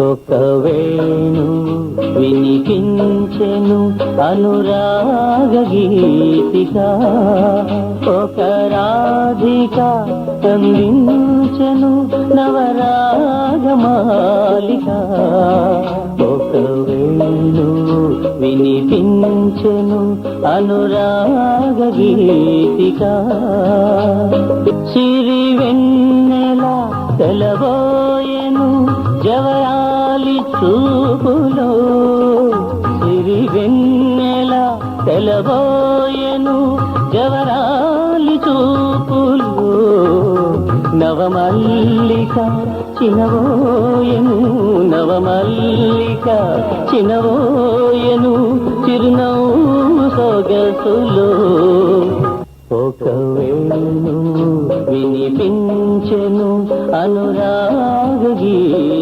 ఒక వేణు వినిపించెను అనురాగ గీతిక. ఒక రాధిక అందించెను నవరాగమాలిక ఒక వేణు వినిపించెను అనురాగ గీతిక. సిరి వెన్నెల తెలబోయెను జవరా జవయాలి చూపులో సిరి వెన్నెల తెలబోయెను జవరాలి చూపులు నవమల్లిక చినవోయను నవమల్లిక చినవోయను చిరునవ్వు సొగసులో. ఒక వేణు వినిపించెను అనురాగ గీతిగా